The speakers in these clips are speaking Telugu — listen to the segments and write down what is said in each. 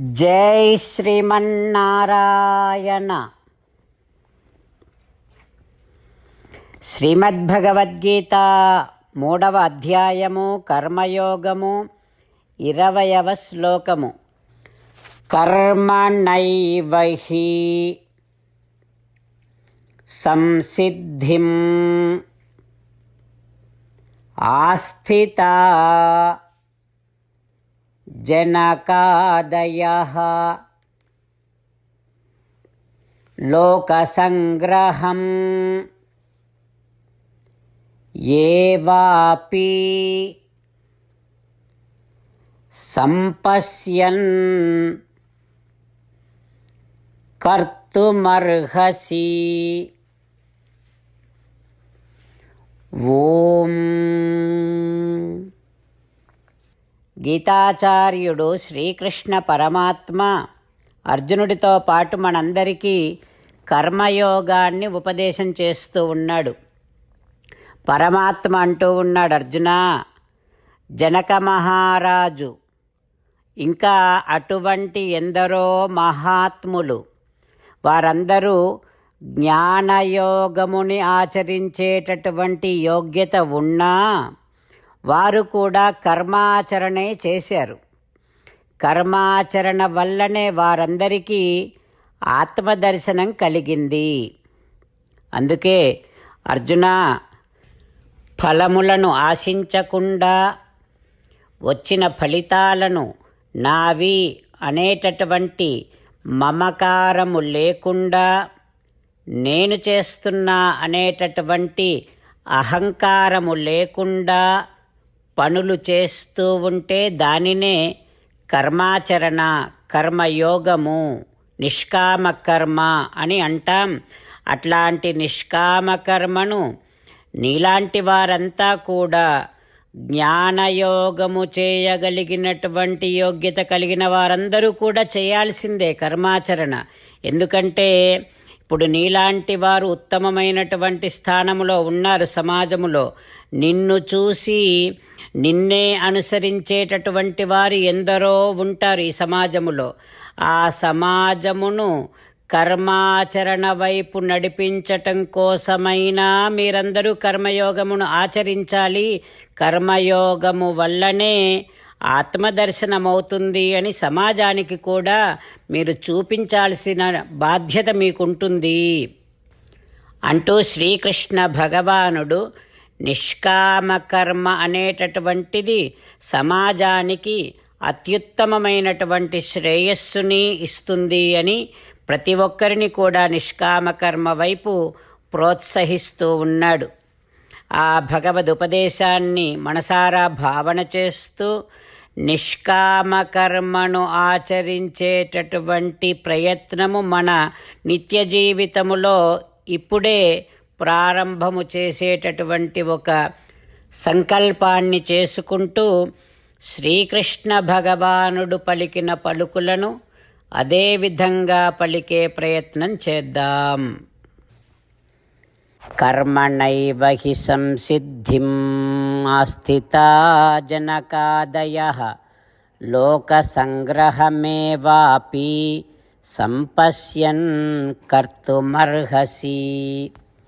జై శ్రీమన్నారాయణ. శ్రీమద్భగవద్గీత మూడవ అధ్యాయము కర్మయోగము ఇరవయవ శ్లోకము. కర్మణైవ సంసిద్ధిం ఆస్థితా जनकादयः। लोकसङ्ग्रहम् एवापि सम्पश्यन्। कर्तुमर्हसि। ॐ। గీతాచార్యుడు శ్రీకృష్ణ పరమాత్మ అర్జునుడితో పాటు మనందరికీ కర్మయోగాన్ని ఉపదేశం చేస్తూ ఉన్నాడు. పరమాత్మ అంటూ ఉన్నాడు అర్జున జనక మహారాజు ఇంకా అటువంటి ఎందరో మహాత్ములు. వారందరూ జ్ఞానయోగముని ఆచరించేటటువంటి యోగ్యత ఉన్నా వారు కూడా కర్మాచరణే చేశారు. కర్మాచరణ వల్లనే వారందరికీ ఆత్మదర్శనం కలిగింది. అందుకే అర్జున ఫలములను ఆశించకుండా వచ్చిన ఫలితాలను నావి అనేటటువంటి మమకారము లేకుండా నేను చేస్తున్నా అనేటటువంటి అహంకారము లేకుండా పనులు చేస్తూ ఉంటే దానినే కర్మాచరణ కర్మయోగము నిష్కామ కర్మ అని అంటాం. అట్లాంటి నిష్కామ కర్మను నీలాంటి వారంతా కూడా జ్ఞానయోగము చేయగలిగినటువంటి యోగ్యత కలిగిన వారందరూ కూడా చేయాల్సిందే కర్మాచరణ. ఎందుకంటే ఇప్పుడు నీలాంటి వారు ఉత్తమమైనటువంటి స్థానములో ఉన్నారు సమాజములో. నిన్ను చూసి నిన్నే అనుసరించేటటువంటి వారు ఎందరో ఉంటారు ఈ సమాజములో. ఆ సమాజమును కర్మాచరణ వైపు నడిపించటం కోసమైనా మీరందరూ కర్మయోగమును ఆచరించాలి. కర్మయోగము వల్లనే ఆత్మదర్శనమవుతుంది అని సమాజానికి కూడా మీరు చూపించాల్సిన బాధ్యత మీకుంటుంది. అంటూ శ్రీకృష్ణ భగవానుడు నిష్కామ కర్మ అనేటటువంటిది సమాజానికి అత్యుత్తమమైనటువంటి శ్రేయస్సుని ఇస్తుంది అని ప్రతి ఒక్కరిని కూడా నిష్కామ కర్మ వైపు ప్రోత్సహిస్తూ ఉన్నాడు. ఆ భగవద్ ఉపదేశాన్ని మనసారా భావన చేస్తూ నిష్కామ కర్మను ఆచరించేటటువంటి ప్రయత్నము మన నిత్య జీవితములో ఇప్పుడే ప్రారంభము చేసేటటువంటి ఒక సంకల్పాన్ని చేసుకుంటూ శ్రీకృష్ణ భగవానుడు పలికిన పలుకులను అదేవిధంగా పలికే ప్రయత్నం చేద్దాం. కర్మణైవ హి సంసిద్ధిం ఆస్థితా జనకాదయ లోకసంగ్రహమేవాపి సంపశ్యన్ కర్తుమర్హసి।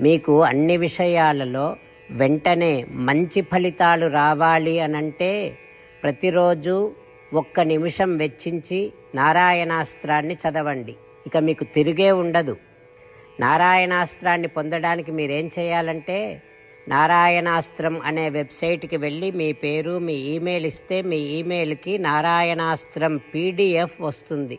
మీకు అన్ని విషయాలలో వెంటనే మంచి ఫలితాలు రావాలి అనంటే ప్రతిరోజు ఒక్క నిమిషం వెచ్చించి నారాయణాస్త్రాన్ని చదవండి. ఇక మీకు తిరిగే ఉండదు. నారాయణాస్త్రాన్ని పొందడానికి మీరేం చేయాలంటే నారాయణాస్త్రం అనే వెబ్సైట్కి వెళ్ళి మీ పేరు మీ ఈమెయిల్ ఇస్తే మీ ఈమెయిల్కి నారాయణాస్త్రం పీడిఎఫ్ వస్తుంది.